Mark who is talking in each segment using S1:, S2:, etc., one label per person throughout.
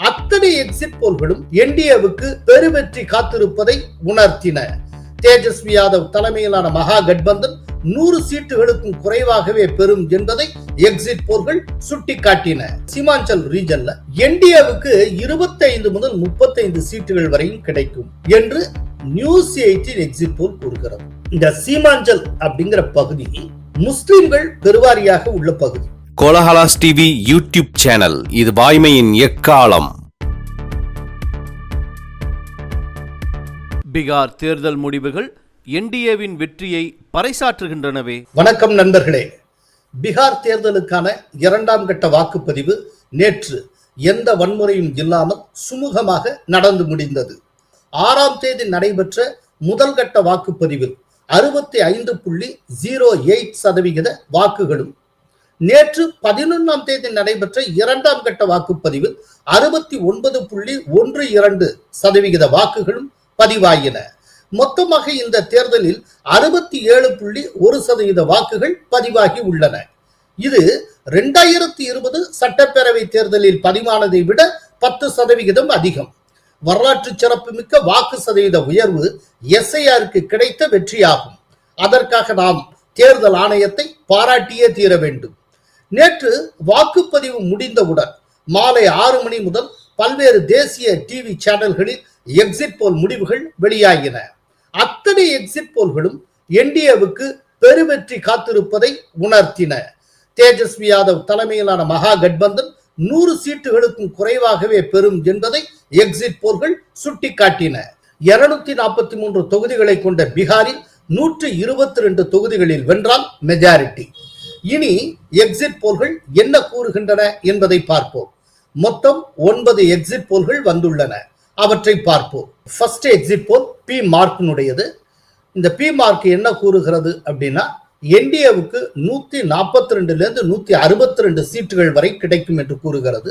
S1: அத்தனை எக்ஸிட் போல்களும் என்டிஏவுக்கு பெருவெற்றி காத்திருப்பதை உணர்த்தின. தேஜஸ்வி யாதவ் தலைமையிலான மகா கட்பந்தன் நூறு சீட்டுகளுக்கும் குறைவாகவே பெறும் என்பதை எக்ஸிட் போர்கள் சுட்டிக்காட்டின. சிமாஞ்சல் ரீஜன்ல என்டிஏவுக்கு இருபத்தைந்து முதல் முப்பத்தைந்து சீட்டுகள் வரையும் கிடைக்கும் என்று நியூஸ் எயிட்டின் எக்ஸிட் போல் கூறுகிறது. இந்த சீமாஞ்சல் அப்படிங்கிற பகுதி முஸ்லிம்கள் பெருவாரியாக உள்ள பகுதி.
S2: Kolahalas TV YouTube channel. இது வாய்மையின் எக்காலம்.
S3: பீகார் தேர்தல் முடிவுகள் என்டிஏவின் வெற்றியை பறைசாற்றுகின்றனவே.
S1: வணக்கம் நண்பர்களே. பீகார் தேர்தலுக்கான இரண்டாம் கட்ட வாக்குப்பதிவு நேற்று எந்த வன்முறையும் இல்லாமல் சுமூகமாக நடந்து முடிந்தது. ஆறாம் தேதி நடைபெற்ற முதல் கட்ட வாக்குப்பதிவில் அறுபத்தி ஐந்து புள்ளி ஜீரோ எயிட் சதவிகித வாக்குகளும் நேற்று பதினொன்றாம் தேதி நடைபெற்ற இரண்டாம் கட்ட வாக்குப்பதிவில் அறுபத்தி ஒன்பது புள்ளி ஒன்று இரண்டு சதவிகித வாக்குகளும் பதிவாயின. மொத்தமாக இந்த தேர்தலில் அறுபத்தி ஏழு புள்ளி ஒரு சதவீத வாக்குகள் பதிவாகி உள்ளன. இது ரெண்டாயிரத்தி இருபது சட்டப்பேரவை தேர்தலில் பதிவானதை விட பத்து சதவிகிதம் அதிகம். வரலாற்று சிறப்புமிக்க வாக்கு சதவீத உயர்வு எஸ்ஐஆருக்கு கிடைத்த வெற்றியாகும். அதற்காக நாம் தேர்தல் ஆணையத்தை பாராட்டியே தீர வேண்டும். நேற்று வாக்குப்பதிவு முடிந்தவுடன் மாலை ஆறு மணி முதல் பல்வேறு தேசிய டிவி சேனல்களில் எக்ஸிட் போல் முடிவுகள் வெளியாகின. அத்தனை எக்ஸிட் போல்களும் என்டிஏவுக்கு பெருவெற்றி காத்திருப்பதை உணர்த்தின. தேஜஸ்வி யாதவ் தலைமையிலான மகா கட்பந்தன் நூறு சீட்டுகளுக்கும் குறைவாகவே பெறும் என்பதை எக்ஸிட் போல்கள் சுட்டிக்காட்டின. இருநூத்தி நாற்பத்தி மூன்று தொகுதிகளை கொண்ட பீகாரில் நூற்று இருபத்தி ரெண்டு தொகுதிகளில் வென்றால் மெஜாரிட்டி இனி எக்ஸிட் போல்கள் என்ன கூறுகின்றன என்பதை பார்ப்போம். மொத்தம் ஒன்பது எக்ஸிட் போல்கள் வந்துள்ளன. அவற்றை பார்ப்போம். ஃபர்ஸ்ட் எக்ஸிட் போல் பி மார்க்கினுடையது இந்த பி மார்க் என்ன கூறுகிறது அப்படின்னா என்டிஏவுக்கு நூத்தி நாற்பத்தி ரெண்டுலேருந்து நூத்தி அறுபத்தி ரெண்டு சீட்டுகள் வரை கிடைக்கும் என்று கூறுகிறது.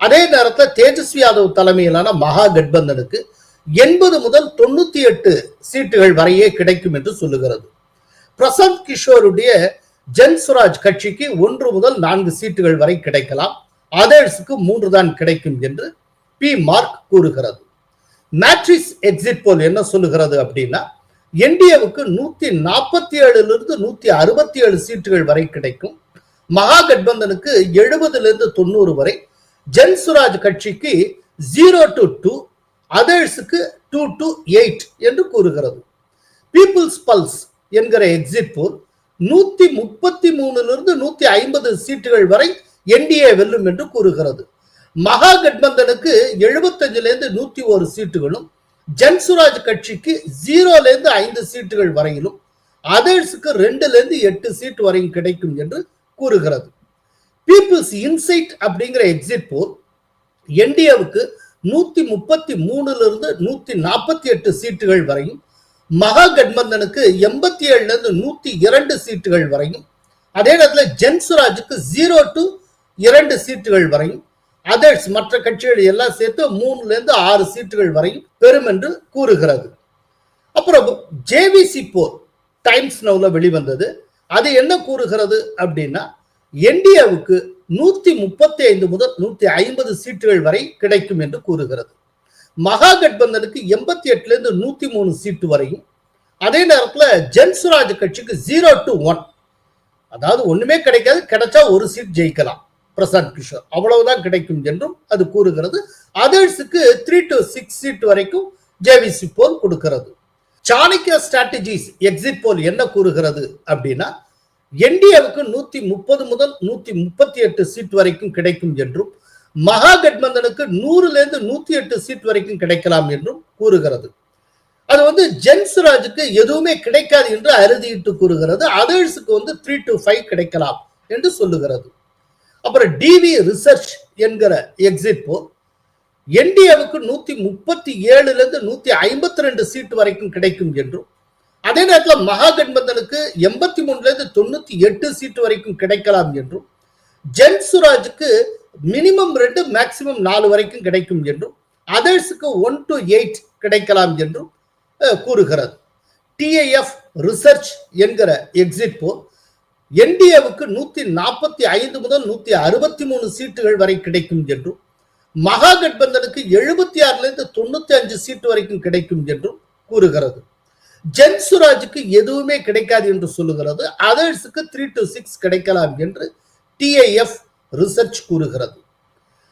S1: அதே நேரத்தில் தேஜஸ்வி யாதவ் தலைமையிலான மகா கட்பந்தனுக்கு எண்பது முதல் தொண்ணூத்தி எட்டு சீட்டுகள் வரையே கிடைக்கும் என்று சொல்லுகிறது. பிரசாந்த் கிஷோருடைய ஜன்சுராஜ் கட்சிக்கு ஒன்று முதல் நான்கு சீட்டுகள் வரை கிடைக்கலாம். அதர்ஸுக்கு மூன்று தான் கிடைக்கும் என்று பி மார்க் கூறுகிறது. மேட்ரிஸ் எக்ஸிட் போல் என்ன சொல்லுகிறது அப்படின்னா என்டிஏவுக்கு நூத்தி நாற்பத்தி ஏழுலிருந்து நூத்தி அறுபத்தி ஏழு சீட்டுகள் வரை கிடைக்கும். மகா கட்பந்தனுக்கு இருந்து தொண்ணூறு வரை. ஜன்சுராஜ் கட்சிக்கு ஜீரோ டு டூ அதர்ஸுக்கு டூ டு எயிட் என்று கூறுகிறது. பீப்புள்ஸ் பல்ஸ் என்கிற எக்ஸிட் போல் நூத்தி முப்பத்தி மூணுலிருந்து நூத்தி ஐம்பது சீட்டுகள் வரை என்டிஏ வெல்லும் என்று கூறுகிறது. மகா கட்பந்தனுக்கு எழுபத்தஞ்சுல இருந்து நூத்தி ஒரு சீட்டுகளும் ஜன்சுராஜ் கட்சிக்கு ஜீரோல இருந்து ஐந்து சீட்டுகள் வரையிலும் அதர்ஸுக்கு ரெண்டுல இருந்து எட்டு சீட் வரையும் கிடைக்கும் என்று கூறுகிறது. பீப்புள்ஸ் இன்சைட் அப்படிங்கிற எக்ஸிட் போல் என்டிஏவுக்கு நூத்தி முப்பத்தி மூணுல இருந்து நூத்தி நாற்பத்தி எட்டு சீட்டுகள் வரையும் மகா கட்பந்தனுக்கு எண்பத்தி ஏழுல இருந்து நூத்தி இரண்டு சீட்டுகள் வரையும் அதே நேரத்தில் ஜென்சுராஜுக்கு ஜீரோ டு இரண்டு சீட்டுகள் வரையும் அதர்ஸ் மற்ற கட்சிகள் எல்லாம் சேர்த்து மூணுல இருந்து ஆறு சீட்டுகள் வரையும் பெறும் என்று கூறுகிறது. அப்புறம் ஜேவிசி போர் டைம்ஸ் நவுல வெளிவந்தது. அது என்ன கூறுகிறது அப்படின்னா என்டிஏவுக்கு நூத்தி முப்பத்தி ஐந்து முதல் நூத்தி ஐம்பது சீட்டுகள் வரை கிடைக்கும் என்று கூறுகிறது. மகா கட்பந்தனுக்கு எண்பத்தி எட்டுல இருந்து நூத்தி மூணு சீட்டு வரையும். அதே நேரத்தில் ஜென்சுராஜ் கட்சிக்கு ஜீரோ டு ஒன் அதாவது ஒண்ணுமே கிடைக்காது கிடைச்சா ஒரு சீட் ஜெயிக்கலாம். பிரசாந்த் கிஷோர். அவ்வளவுதான் கிடைக்கும் என்றும் அது கூறுகிறது. அதர்ஸுக்கு த்ரீ டு சிக்ஸ் சீட் வரைக்கும் ஜேவிசி போல் கொடுக்கிறது. சாணக்கிய ஸ்ட்ராட்டஜிஸ் எக்ஸிட் போல் என்ன கூறுகிறது அப்படின்னா என்டிஏவுக்கு நூத்தி முப்பது முதல் நூத்தி முப்பத்தி எட்டு சீட் வரைக்கும் கிடைக்கும் என்றும் மகா கட்பந்தனுக்கு நூறுல நூத்தி எட்டு சீட் வரைக்கும் கிடைக்கலாம் என்றும் கூறுகிறது. அது வந்து ஜென்ஸ்ராஜுக்கு எதுவுமே கிடைக்காது என்று அறுதியிட்டு கூறுகிறது. அதர்ஸுக்கு வந்து த்ரீ டு ஃபைவ் கிடைக்கலாம் என்று சொல்லுகிறது. அப்புறம் டிவி ரிசர்ச் என்கிற எக்ஸிட் போல் என்டிஏவுக்கு நூத்தி முப்பத்தி ஏழுல இருந்து நூத்தி ஐம்பத்தி ரெண்டு சீட் வரைக்கும் கிடைக்கும் என்றும் அதே நேரத்தில் மகாகட்பந்தனுக்கு எண்பத்தி மூணுல இருந்து தொண்ணூத்தி எட்டு சீட் வரைக்கும் கிடைக்கலாம் என்றும் ஜென்சுராஜுக்கு மினிமம் ரெண்டு மேக்சிமம் நாலு வரைக்கும் கிடைக்கும் என்றும் அதர்ஸுக்கு ஒன் டு எயிட் கிடைக்கலாம் என்றும் கூறுகிறது. டிஐஎஃப் ரிசர்ச் என்கிற எக்ஸிட் போல் என்டிஏவுக்கு நூத்தி நாற்பத்தி ஐந்து முதல் நூத்தி அறுபத்தி மூணு சீட்டுகள் வரை கிடைக்கும் என்றும் மகா கட்பந்தனுக்கு எழுபத்தி ஆறுல இருந்து தொண்ணூத்தி அஞ்சு சீட்டு வரைக்கும் கிடைக்கும் என்றும் கூறுகிறது. ஜென்சுராஜுக்கு எதுவுமே கிடைக்காது என்று சொல்லுகிறது. அதர்ஸுக்கு த்ரீ டு சிக்ஸ் கிடைக்கலாம் என்று டிஐஎஃப் ரிசர்ச் கூறுகிறது.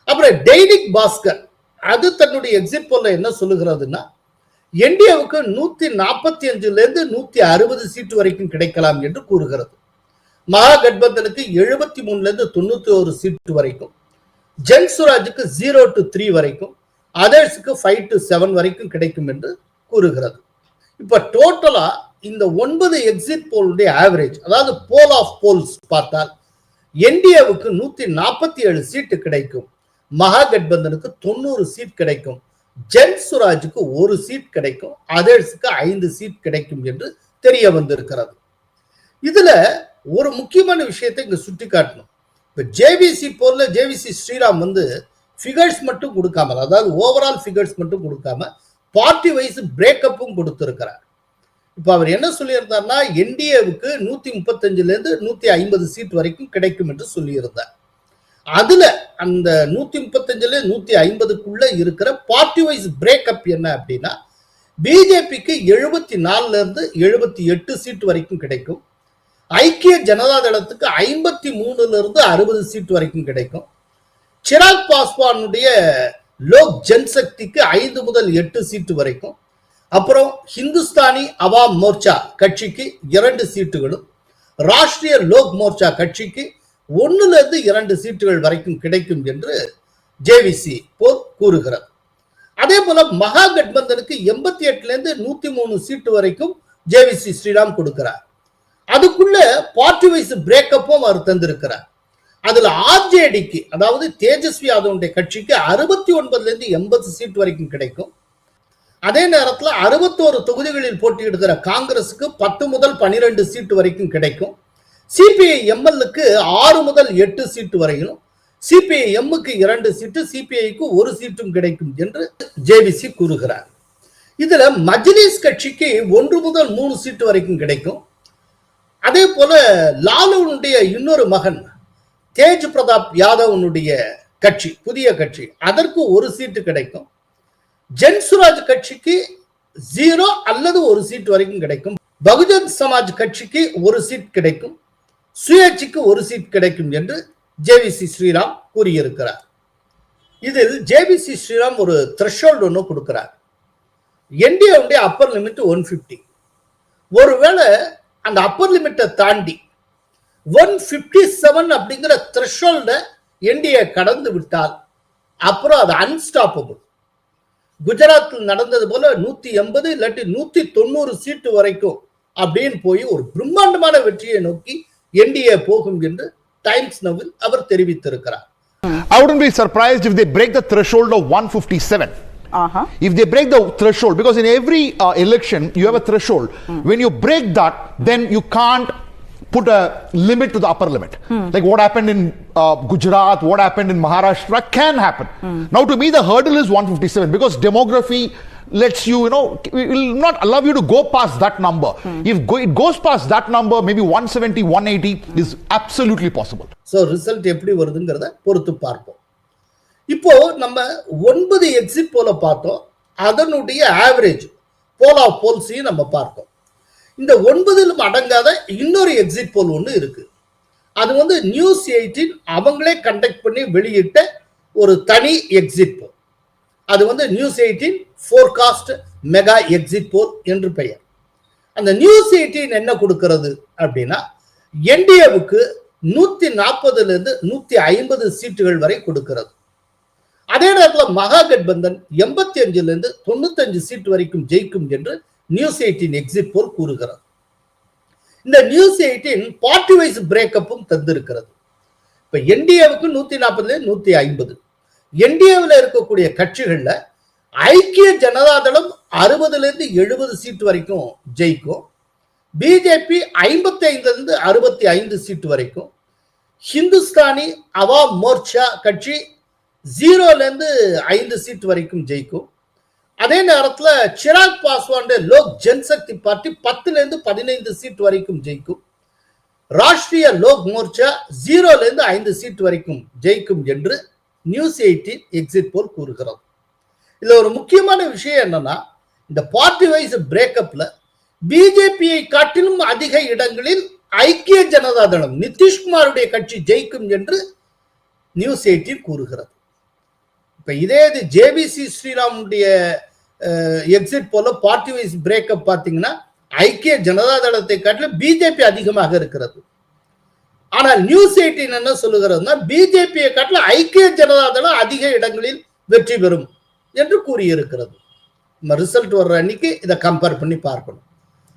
S1: அப்புறம் டெய்லிக் பாஸ்கர் அது தன்னுடைய எக்ஸிட் போல என்ன சொல்லுகிறதுன்னா என்டிஏவுக்கு நூத்தி நாற்பத்தி அஞ்சுல இருந்து நூத்தி அறுபது சீட்டு வரைக்கும் கிடைக்கலாம் என்று கூறுகிறது. மகா கட்பந்தனுக்கு எழுபத்தி மூணுல இருந்து தொண்ணூத்தி ஒரு சீட்டு வரைக்கும். ஜென் சுராஜுக்கு ஜீரோ டு த்ரீ வரைக்கும். அதர்ஸுக்கு ஃபைவ் டு செவன் வரைக்கும் கிடைக்கும் என்று கூறுகிறது. இப்ப டோட்டலா இந்த ஒன்பது எக்ஸிட் போலுடைய ஆவரேஜ் அதாவது போல் ஆஃப் போல்ஸ் பார்த்தால் என்டிஏவுக்கு நூத்தி நாற்பத்தி ஏழு சீட்டு கிடைக்கும். மகா கட்பந்தனுக்கு தொண்ணூறு சீட் கிடைக்கும். ஜென் சுராஜுக்கு ஒரு சீட் கிடைக்கும். அதர்ஸுக்கு ஐந்து சீட் கிடைக்கும் என்று தெரிய வந்திருக்கிறது. இதுல ஒரு முக்கியமான விஷயத்தை இங்க சுட்டி காட்டணும் இப்ப ஜேவிசி போர்ல ஜேவிசி ஸ்ரீராம் வந்து ஃபிகர்ஸ் மட்டும் கொடுக்காம அதாவது ஓவரால் ஃபிகர்ஸ் மட்டும் கொடுக்காம பார்ட்டி வைஸ் பிரேக்கப்பும் கொடுத்திருக்கிறார். இப்ப அவர் என்ன சொல்லியிருந்தார்னா என்டிஏவுக்கு நூத்தி முப்பத்தஞ்சுல இருந்து நூத்தி ஐம்பது சீட் வரைக்கும் கிடைக்கும் என்று சொல்லியிருந்தார். அதுல அந்த நூத்தி முப்பத்தஞ்சுல நூத்தி ஐம்பதுக்குள்ள இருக்கிற பார்ட்டி வைஸ் பிரேக்கப் என்ன அப்படின்னா பிஜேபிக்கு எழுபத்தி நாலுல இருந்து எழுபத்தி எட்டு சீட் வரைக்கும் கிடைக்கும். ஐக்கிய ஜனதா தளத்துக்கு ஐம்பத்தி மூணுல இருந்து அறுபது சீட் வரைக்கும் கிடைக்கும். சிராக் பாஸ்வானுடைய லோக் ஜன்சக்திக்கு ஐந்து முதல் எட்டு சீட்டு வரைக்கும். அப்புறம் ஹிந்துஸ்தானி அவாம் மோர்ச்சா கட்சிக்கு இரண்டு சீட்டுகளும் ராஷ்டிரிய லோக் மோர்ச்சா கட்சிக்கு ஒண்ணுல இருந்து இரண்டு சீட்டுகள் வரைக்கும் கிடைக்கும் என்று ஜேவிசி போர் கூறுகிறது. அதே போல மகா கட்பந்தனுக்கு எண்பத்தி எட்டுல இருந்து நூத்தி மூணு சீட்டு வரைக்கும் ஜேவிசி ஸ்ரீராம் கொடுக்கிறார். அதுக்குள்ள பார்ட்டி வைஸ் பிரேக்கப்பும் அவர் தந்திருக்கிறார். அதுல ஆர்ஜேடிக்கு அதாவது தேஜஸ்வி யாதவனுடைய கட்சிக்கு அறுபத்தி ஒன்பதுல இருந்து எண்பது சீட் வரைக்கும் கிடைக்கும். அதே நேரத்தில் அறுபத்தோரு தொகுதிகளில் போட்டியிடுகிற காங்கிரஸுக்கு பத்து முதல் பனிரெண்டு சீட்டு வரைக்கும் கிடைக்கும். சிபிஐ எம்எல்லுக்கு ஆறு முதல் எட்டு சீட்டு வரையிலும் சிபிஐ எம்முக்கு இரண்டு சீட்டு சிபிஐக்கு ஒரு சீட்டும் கிடைக்கும் என்று ஜேவிசி கூறுகிறார். இதுல மஜ்லிஸ் கட்சிக்கு ஒன்று முதல் மூணு சீட்டு வரைக்கும் கிடைக்கும். அதே போல லாலுனுடைய இன்னொரு மகன் தேஜ் பிரதாப் யாதவனுடைய கட்சி புதிய கட்சி அதற்கு ஒரு சீட்டு கிடைக்கும். ஜென்சுராஜ் கட்சிக்கு ஜீரோ அல்லது ஒரு சீட் வரைக்கும் கிடைக்கும். பகுஜன் சமாஜ் கட்சிக்கு ஒரு சீட் கிடைக்கும். சுயேட்சைக்கு ஒரு சீட் கிடைக்கும் என்று ஜேவிசி ஸ்ரீராம் கூறியிருக்கிறார். இதில் ஜேவிசி ஸ்ரீராம் ஒரு த்ரெஷோல்டு ஒன்று கொடுக்கிறார். என்டிஏவுடைய அப்பர் லிமிட் ஒன் ஃபிஃப்டி ஒருவேளை அந்த அப்பர் லிமிட்டை தாண்டி ஒன் ஃபிஃப்டி செவன் அப்படிங்கிற த்ரெஷோல்டை என்டிஏ கடந்து விட்டால் அப்புறம் அது அன்ஸ்டாப்பபிள் குஜராத்தில் நடந்தது போல நூத்தி எண்பது இல்லாட்டி நூத்தி தொண்ணூறு சீட்டு வரைக்கும் அப்படின்னு போய் ஒரு பிரம்மாண்டமான வெற்றியை நோக்கி என்டிஏ போகும் என்று டைம்ஸ் நவில் அவர் தெரிவித்திருக்கிறார்
S4: I wouldn't be surprised if they break the threshold of 157.
S5: Uh-huh.
S4: If they break the threshold, because in every uh, election you have a threshold. When you break that, then you can't put a limit to the upper limit. Like what happened in uh, Gujarat, what happened in Maharashtra can happen. Now, to me, the hurdle is 157 because demography lets you, you know, it will not allow you to go past that number. If go, it goes past that number, maybe 170, 180 is absolutely possible.
S1: So result எப்படி வருதுங்கிறத பொறுத்து பார்ப்போம் இப்போ நம்ம ஒன்பது exit போல பார்த்தோம் அதனுடைய average pole of போல்ஸையும் நம்ம பார்த்தோம் இந்த ஒன்பதிலும் அடங்காத இன்னொரு எக்ஸிட் போல் ஒன்று இருக்கு. அது வந்து நியூஸ் எயிட்டின் அவங்களே கண்டக்ட் பண்ணி வெளியிட்ட ஒரு தனி எக்ஸிட் போல் அது வந்து news eighteen forecast mega exit poll என்று பெயர். அந்த நியூஸ் எயிட்டின் என்ன கொடுக்கிறது அப்படின்னா என்டிஏவுக்கு நூத்தி நாற்பதுல இருந்து நூத்தி ஐம்பது சீட்டுகள் வரை கொடுக்கிறது. அதே நேரத்தில் மகா கட்பந்தன் எண்பத்தி அஞ்சுல இருந்து தொண்ணூத்தஞ்சு சீட் வரைக்கும் ஜெயிக்கும் என்று நியூஸ் எயிட்டின் எக்ஸிட் போல் கூறுகிறது. இந்த நியூஸ் எயிட்டின் பார்ட்டி வைஸ் பிரேக்கப்பும் தந்திருக்கிறது. இப்ப என்டிஏவுக்கு நூத்தி நாற்பதுல நூத்தி ஐம்பது. என்டிஏவில் இருக்கக்கூடிய கட்சிகள்ல ஐக்கிய ஜனதாதளம் அறுபதுல இருந்து எழுபது சீட் வரைக்கும் ஜெயிக்கும். பிஜேபி ஐம்பத்தி ஐந்துல இருந்து அறுபத்தி ஐந்து சீட் வரைக்கும். ஹிந்துஸ்தானி அவாம் மோர்ச்சா கட்சி ஜீரோல இருந்து ஐந்து சீட் வரைக்கும் ஜெயிக்கும். அதே நேரத்துல சிராக் பாஸ்வான் லோக் ஜன்சக்தி பார்ட்டி பத்துல இருந்து பதினைந்து சீட் வரைக்கும் ஜெயிக்கும். ராஷ்டிரிய லோக் மோர்ச்சா ஜீரோல இருந்து ஐந்து சீட் வரைக்கும் ஜெயிக்கும் என்று நியூஸ் எயிட்டின் எக்ஸிட் போல் கூறுகிறது. இதுல ஒரு முக்கியமான விஷயம் என்னன்னா இந்த பார்ட்டி வைஸ் பிரேக்கப்ல பிஜேபியை காட்டிலும் அதிக இடங்களில் ஐக்கிய ஜனதா தளம் நிதிஷ்குமாருடைய கட்சி ஜெயிக்கும் என்று நியூஸ் எயிட்டின் கூறுகிறது. இப்ப இதே இது JBC ஸ்ரீராமுடைய exit poll party wise breakup பார்த்தீங்கன்னா ஐக்கிய ஜனதா தளத்தை காட்டிலும் பிஜேபி அதிகமாக இருக்கிறது. ஆனால் நியூஸ் எயிட்டின் என்ன சொல்லுகிறதுனா பிஜேபியை காட்டிலும் ஐக்கிய ஜனதா தளம் அதிக இடங்களில் வெற்றி பெறும் என்று கூறியிருக்கிறது. நம்ம ரிசல்ட் வர்ற அன்னைக்கு இதை கம்பேர் பண்ணி பார்க்கணும்.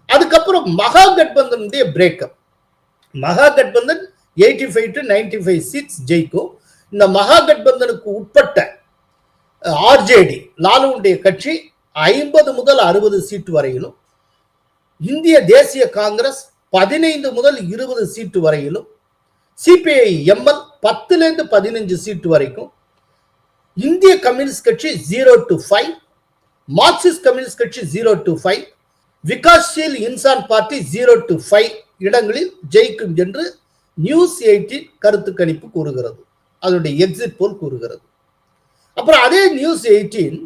S1: அதுக்கப்புறம் மகா கட்பந்தனுடைய breakup Mahagathbandhan eighty five to ninety five seats ஜெயிக்கும் இந்த மகா கட்பந்தனுக்கு உட்பட்ட ஆர்ஜேடி லாலுவுடைய கட்சி ஐம்பது முதல் அறுபது சீட்டு வரையிலும் இந்திய தேசிய காங்கிரஸ் பதினைந்து முதல் இருபது சீட்டு வரையிலும் சிபிஐ எம்எல் பத்துலேருந்து பதினஞ்சு சீட்டு வரைக்கும் இந்திய கம்யூனிஸ்ட் கட்சி zero to five Marxist communist கட்சி zero to five Vikassheel Insaan party zero to five இடங்களில் ஜெயிக்கும் என்று நியூஸ் எயிட்டின் கருத்து கணிப்பு கூறுகிறது. அதனுடைய எக்ஸிட் போல் கூறுகிறது. அப்புறம் அதே நியூஸ் எயிட்டீன்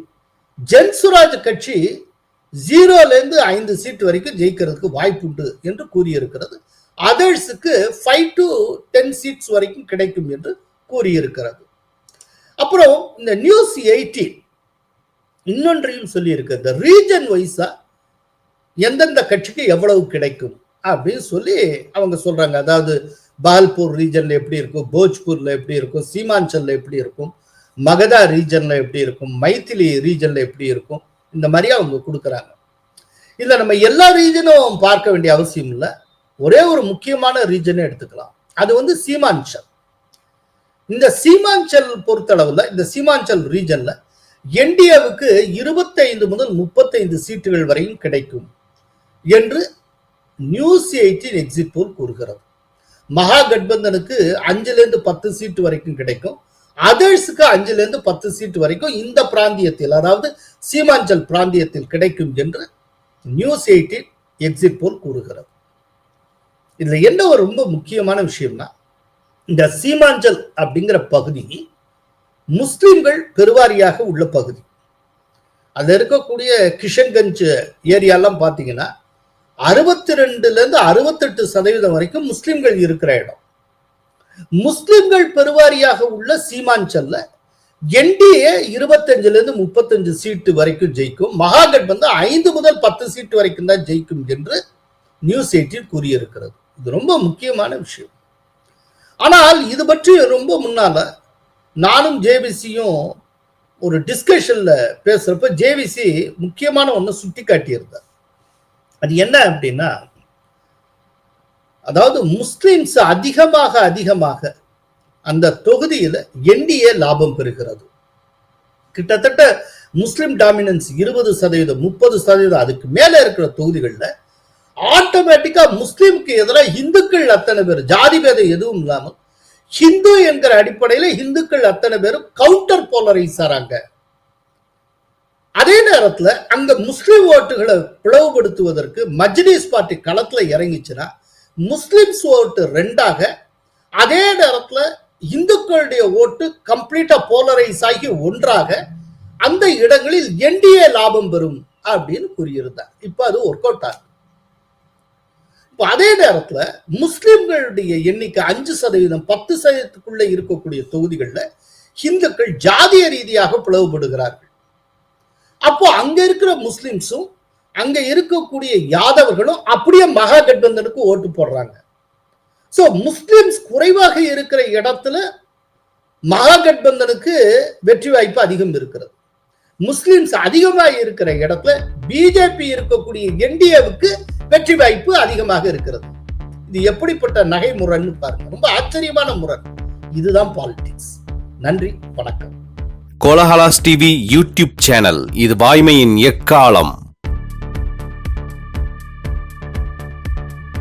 S1: ஜென்சுராஜ் கட்சி ஜீரோலேருந்து ஐந்து சீட் வரைக்கும் ஜெயிக்கிறதுக்கு வாய்ப்பு உண்டு என்று கூறியிருக்கிறது. அதர்ஸுக்கு ஃபைவ் டு டென் சீட்ஸ் வரைக்கும் கிடைக்கும் என்று கூறியிருக்கிறது. அப்புறம் இந்த நியூஸ் எயிட்டீன் இன்னொன்றையும் சொல்லியிருக்கு. இந்த ரீஜன் வைஸா எந்தெந்த கட்சிக்கு எவ்வளவு கிடைக்கும் அப்படின்னு சொல்லி அவங்க சொல்றாங்க. அதாவது பால்பூர் ரீஜன்ல எப்படி இருக்கும் போஜ்பூர்ல எப்படி இருக்கும் சீமாஞ்சல்ல எப்படி இருக்கும் மகதா ரீஜன்ல எப்படி இருக்கும்? மைத்திலி ரீஜன்ல எப்படி இருக்கும்? இந்த மாதிரி அவங்க கொடுக்குறாங்க. இதுல நம்ம எல்லா ரீஜனும் பார்க்க வேண்டிய அவசியம் இல்லை. ஒரே ஒரு முக்கியமான ரீஜனை எடுத்துக்கலாம். அது வந்து சீமாஞ்சல் இந்த சீமாஞ்சல் பொறுத்தளவுல இந்த சீமாஞ்சல் ரீஜன்ல என்டிஏவுக்கு இருபத்தைந்து முதல் முப்பத்தைந்து சீட்டுகள் வரையும் கிடைக்கும் என்று நியூஸ் எயிட்டின் எக்ஸிட் போல் கூறுகிறது. மகா கட்பந்தனுக்கு அஞ்சுலேருந்து பத்து சீட்டு வரைக்கும் கிடைக்கும். அதர்ஸுக்கு அஞ்சுலேருந்து பத்து சீட் வரைக்கும் இந்த பிராந்தியத்தில் அதாவது சீமாஞ்சல் பிராந்தியத்தில் கிடைக்கும் என்று நியூஸ் எயிட்டின் எக்ஸிட் போல் கூறுகிறது. இதில் என்ன ஒரு ரொம்ப முக்கியமான விஷயம்னா இந்த சீமாஞ்சல் அப்படிங்கிற பகுதி முஸ்லிம்கள் பெருவாரியாக உள்ள பகுதி. அதில் இருக்கக்கூடிய கிஷன்கஞ்ச் ஏரியாலாம் பார்த்தீங்கன்னா அறுபத்தி ரெண்டுலேருந்து அறுபத்தெட்டு சதவீதம் வரைக்கும் முஸ்லீம்கள் இருக்கிற இடம். முஸ்லிம்கள் பெருவாரியாக உள்ள சீமாஞ்சல்ல என்டிஏ இருபத்தஞ்சுல இருந்து முப்பத்தஞ்சு சீட்டு வரைக்கும் ஜெயிக்கும். மகாகட்பந்தன் ஐந்து முதல் பத்து சீட்டு வரைக்கும் தான் ஜெயிக்கும் என்று நியூஸ் எயிட்டில் கூறியிருக்கிறது. இது ரொம்ப முக்கியமான விஷயம். ஆனால் இது பற்றி ரொம்ப முன்னால நானும் ஜேபிசியும் ஒரு டிஸ்கஷன்ல பேசுறப்ப ஜேவிசி முக்கியமான ஒன்று சுட்டி காட்டியிருந்தார் அது என்ன அப்படின்னா அதாவது முஸ்லிம்ஸ் அதிகமாக அதிகமாக அந்த தொகுதியில என்டிஏ லாபம் பெறுகிறது. கிட்டத்தட்ட முஸ்லிம் டாமினன்ஸ் இருபது சதவீதம் முப்பது சதவீதம் அதுக்கு மேல இருக்கிற தொகுதிகளில் ஆட்டோமேட்டிக்காக முஸ்லிம்க்கு எதிராக இந்துக்கள் அத்தனை பேர் ஜாதி பேதம் எதுவும் இல்லாமல் ஹிந்து என்கிற அடிப்படையில இந்துக்கள் அத்தனை பேரும் கவுண்டர் போலரைஸ் ஆறாங்க. அதே நேரத்துல அங்க முஸ்லிம் ஓட்டுகளை பிளவுபடுத்துவதற்கு மஜ்லிஸ் பார்ட்டி களத்துல இறங்கிச்சுன்னா முஸ்லிம்ஸ் ஓட்டு ரெண்டாக அதே நேரத்துல இந்துக்களுடைய ஓட்டு கம்ப்ளீட்டா போலரைஸ் ஆகி ஒன்றாக அந்த இடங்களில் என்டிஏ லாபம் பெறும் அப்படின்னு கூறியிருந்தார். இப்ப அது ஒர்க் அவுட் ஆகுது. இப்போ அதே நேரத்துல முஸ்லிம்களுடைய எண்ணிக்கை அஞ்சு சதவீதம் பத்து சதவீதத்துக்குள்ள இருக்கக்கூடிய தொகுதிகளில் இந்துக்கள் ஜாதிய ரீதியாக பிளவுபடுகிறார்கள். அப்போ அங்க இருக்கிற முஸ்லிம்ஸும் அங்க இருக்கக்கூடிய யாதவர்களும் அப்படியே மகா கட்பந்தனுக்கு ஓட்டு போடுறாங்க. சோ முஸ்லிம்ஸ் குறைவாக இருக்கிற இடத்துல மகா கட்பந்தனுக்கு வெற்றி வாய்ப்பு அதிகம் இருக்கிறது. முஸ்லிம்ஸ் அதிகமாக இருக்கிற இடத்துல பிஜேபி இருக்கக்கூடிய என்டிஏவுக்கு வெற்றி வாய்ப்பு அதிகமாக இருக்கிறது. இது எப்படிப்பட்ட நகை முரண்னு பாருங்க. ரொம்ப ஆச்சரியமான முரண். இதுதான் பாலிடிக்ஸ். நன்றி வணக்கம்.
S2: Kolahalas TV YouTube channel. இது வாய்மையின் எக்காலம்.